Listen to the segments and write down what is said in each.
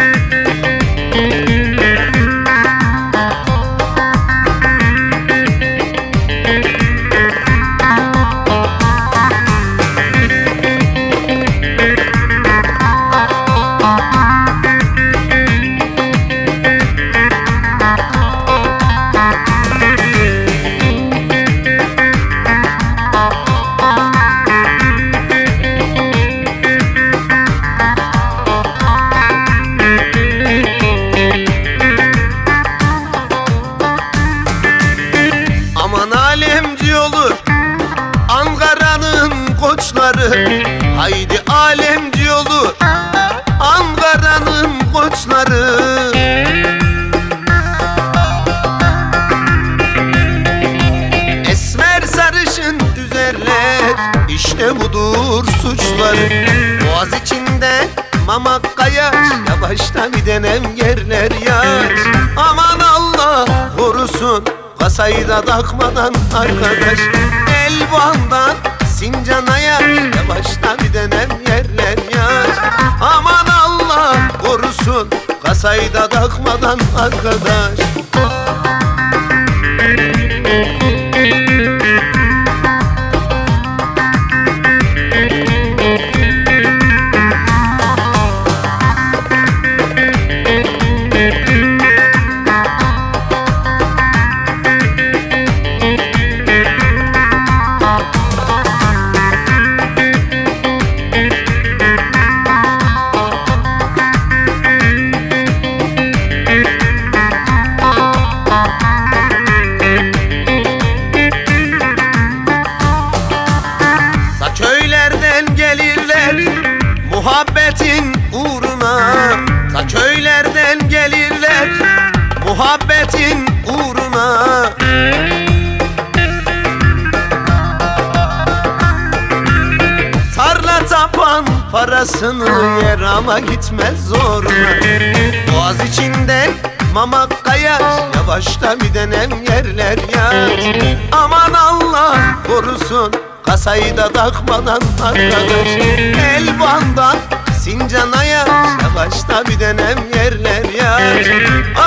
Aman koçları Haydi alemci olur Ankara'nın koçları. Esmer sarışın üzerler İşte budur suçları. Boğaz içinde mamak kayar Yavaşta bir denem yerler yar Aman Allah korusun Kasayı da takmadan arkadaş Elvandan Sincan'a Yavaşta bir denem yerler yar. Aman Allah korusun Kasayı da takmadan arkadaş muhabbetin uğruna Ta köylerden gelirler muhabbetin uğruna. Tarla tapan parasını yer ama gitmez zoruna. Boğaz içinden mamak kayar Yavaşta bir denem yerler yar. Aman Allah korusun Kasayı da takmadan arkadaş. Elvan'dan Sincan'a Yavaşta bir denem yerler yar.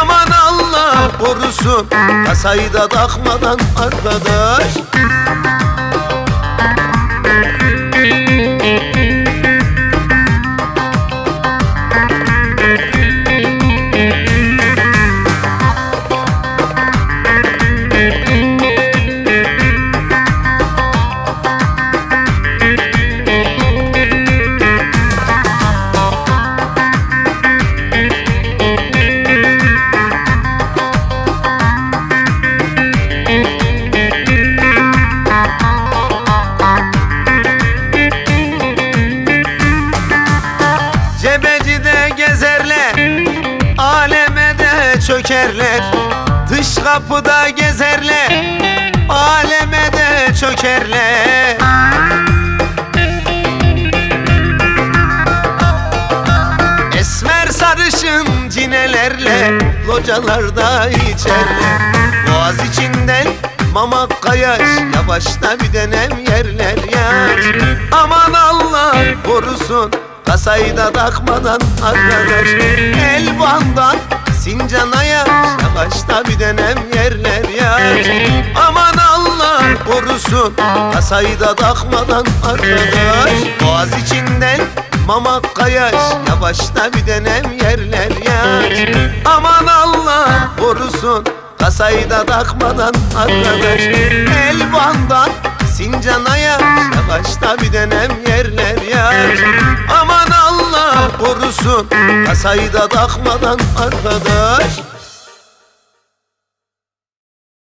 Aman Allah korusun Kasayı da takmadan arkadaş. Cebecide de çökerler Dış kapıda gezerler Aleme de çökerler. Esmer sarışın cinelerle Localarda içerler. Boğaz içinden mamak kayaş Yavaşta bir denem yerler yar. Aman Allah korusun Kasayı da takmadan arkadaş. Elvan'dan Sincan'a Yavaşta bir denem yerler yar. Aman Allah korusun Kasayı da takmadan arkadaş. Boğaz içinden mamak kayaş Yavaşta bir denem yerler yar. Aman Allah korusun Kasayı da takmadan arkadaş. Elvan'dan Sincan'a Yavaşta bir denem yerler yar Korusun Kasayı da takmadan arkadaş